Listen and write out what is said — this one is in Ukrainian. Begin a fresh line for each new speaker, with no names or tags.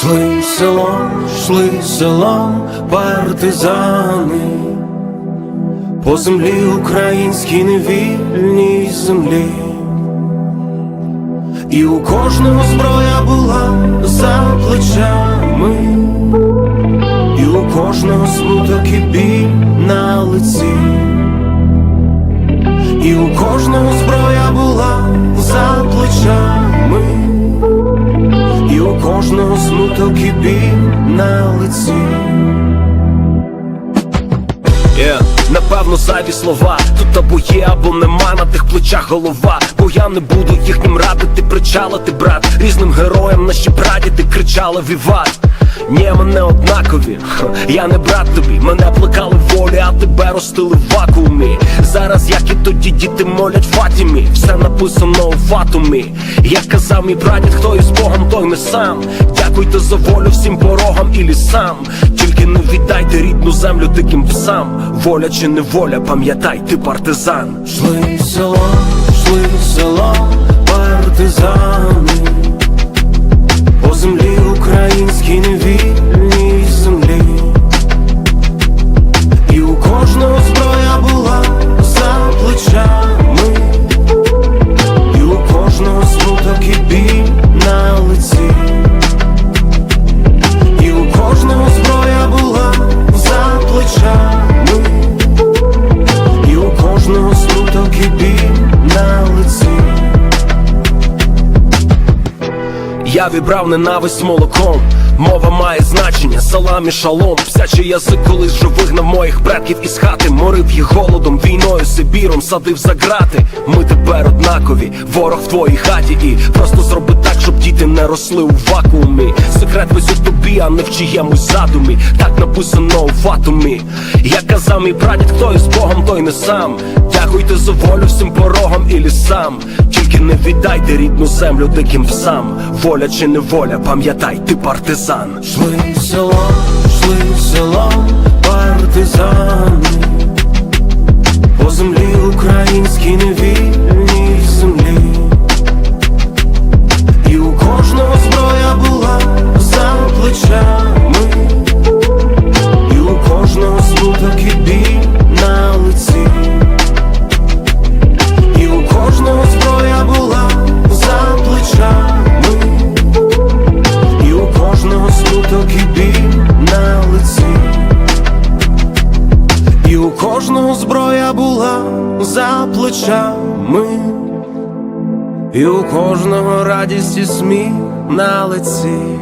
Шли селом, шли селом партизани, по землі українській невільній землі, і у кожного зброя була за плечами, і у кожного смуток і біль на лиці, і у кожного зброя смуток і біль на лиці. Yeah. Напевно, зайві слова тут або є, або нема на тих плечах голова. Бо я не буду їхнім радити, причалити, брат. Різним героям наші прадіди кричали віват. Ні, мене однакові, я не брат тобі, мене плекали в тебе ростили в вакуумі. Зараз, як і тоді, діти молять Фатімі, все написано у фатумі. Як казав мій прадід, хто із Богом, той не сам. Дякуйте за волю всім порогам і лісам. Тільки не віддайте рідну землю диким псам. Воля чи не воля, пам'ятай, ти партизан. Шли в село, шли село, партизани. Я вібрав ненависть молоком. Мова має значення, салам і шалом. Псячий язик колись вже вигнав моїх предків із хати. Морив їх голодом, війною, Сибіром, садив за грати. Ми тепер однакові, ворог в твоїй хаті. І просто зроби так, щоб діти не росли у вакуумі. Секрет весь у тобі, а не в чиємусь задумі. Так написано у фатумі. Як казав мій прадід, хто із Богом, той не сам Дякуйте за волю всім порогам і лісам. Тільки не віддайте рідну землю диким псам Воля чи не воля, пам'ятай, ти партизан. Шли село, шли в село, партизани. По землі українській невільній смуток і на лиці. І у кожного зброя була за плечами. І у кожного радість і сміх на лиці